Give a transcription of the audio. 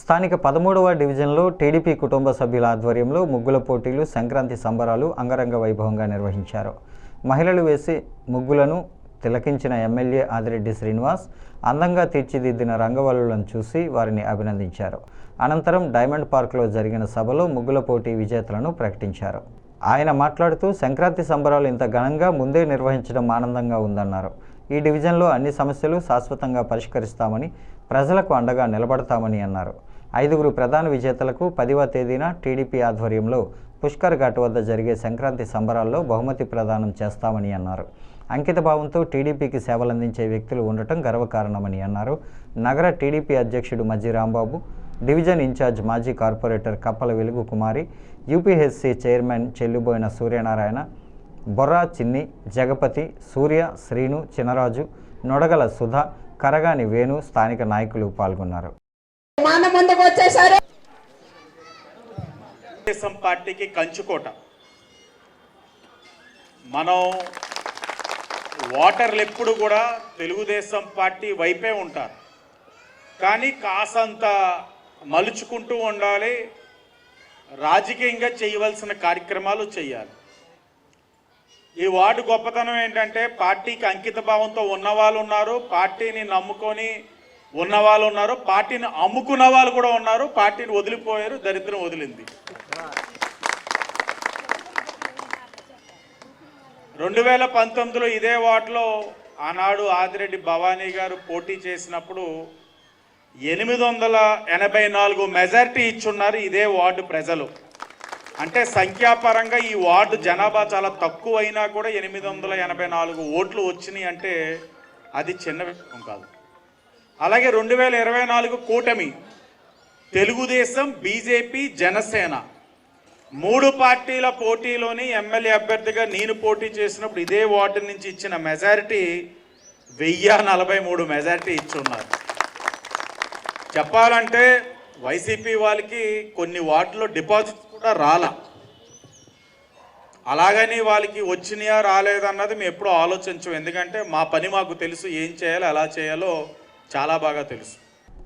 స్థానిక పదమూడవ డివిజన్లో టీడీపీ కుటుంబ సభ్యుల ఆధ్వర్యంలో ముగ్గుల పోటీలు సంక్రాంతి సంబరాలు అంగరంగ వైభవంగా నిర్వహించారు. మహిళలు వేసి ముగ్గులను తిలకించిన ఎమ్మెల్యే ఆదిరెడ్డి శ్రీనివాస్ అందంగా తీర్చిదిద్దిన రంగవల్లులను చూసి వారిని అభినందించారు. అనంతరం డైమండ్ పార్క్లో జరిగిన సభలో ముగ్గుల పోటీ విజేతలను ప్రకటించారు. ఆయన మాట్లాడుతూ సంక్రాంతి సంబరాలు ఇంత ఘనంగా ముందే నిర్వహించడం ఆనందంగా ఉందన్నారు. ఈ డివిజన్లో అన్ని సమస్యలు శాశ్వతంగా పరిష్కరిస్తామని ప్రజలకు అండగా నిలబడతామని అన్నారు. ఐదుగురు ప్రధాన విజేతలకు పదివ తేదీన టీడీపీ ఆధ్వర్యంలో పుష్కర్ ఘాట్ వద్ద జరిగే సంక్రాంతి సంబరాల్లో బహుమతి ప్రదానం చేస్తామని అన్నారు. అంకితభావంతో టీడీపీకి సేవలందించే వ్యక్తులు ఉండటం గర్వకారణమని అన్నారు. నగర టీడీపీ అధ్యక్షుడు మజ్జి రాంబాబు డివిజన్ ఇన్ఛార్జ్ మాజీ corporator Kappala Velugu Kumari UPHC chairman Chelluboina Suryanarayana Borra Chinni Jagapathi Surya Srinu Chinaraju నొడగల సుధ కరగాని వేణు స్థానిక నాయకులు పాల్గొన్నారు. తెలుగుదేశం పార్టీకి కంచుకోట. మనం ఓటర్లు ఎప్పుడు కూడా తెలుగుదేశం పార్టీ వైపే ఉంటారు. కానీ కాసంత మలుచుకుంటూ ఉండాలి రాజకీయంగా చేయవలసిన కార్యక్రమాలు చేయాలి. ఈ వార్డు గొప్పతనం ఏంటంటే పార్టీకి అంకిత భావంతో ఉన్నవాళ్ళు ఉన్నారు పార్టీని నమ్ముకొని ఉన్నవాళ్ళు ఉన్నారు పార్టీని అమ్ముకున్న వాళ్ళు కూడా ఉన్నారు పార్టీని వదిలిపోయారు దరిద్రం వదిలింది. రెండు వేల పంతొమ్మిదిలో ఇదే వార్డులో ఆనాడు ఆదిరెడ్డి భవానీ గారు పోటీ చేసినప్పుడు ఎనిమిది వందల ఎనభై నాలుగు మెజార్టీ ఇచ్చున్నారు ఇదే వార్డు ప్రజలు. అంటే సంఖ్యాపరంగా ఈ వార్డు జనాభా చాలా తక్కువ అయినా కూడా ఎనిమిది వందల ఎనభై నాలుగు ఓట్లు వచ్చినాయి అంటే అది చిన్న విషయం కాదు. అలాగే రెండు వేల ఇరవై నాలుగు కూటమి తెలుగుదేశం బీజేపీ జనసేన మూడు పార్టీల పోటీలోని ఎమ్మెల్యే అభ్యర్థిగా నేను పోటీ చేసినప్పుడు ఇదే వార్డు నుంచి ఇచ్చిన మెజారిటీ వెయ్యి నలభై మూడు మెజారిటీ ఇచ్చున్నారు చెప్పాలంటే వైసీపీ వాళ్ళకి కొన్ని వార్డులో డిపాజిట్ కూడా రాలా. అలాగని వాళ్ళకి వచ్చినాయా రాలేదన్నది మేము ఎప్పుడూ ఆలోచించం. ఎందుకంటే మా పని మాకు తెలుసు ఏం చేయాలో ఎలా చేయాలో చాలా బాగా తెలుసు.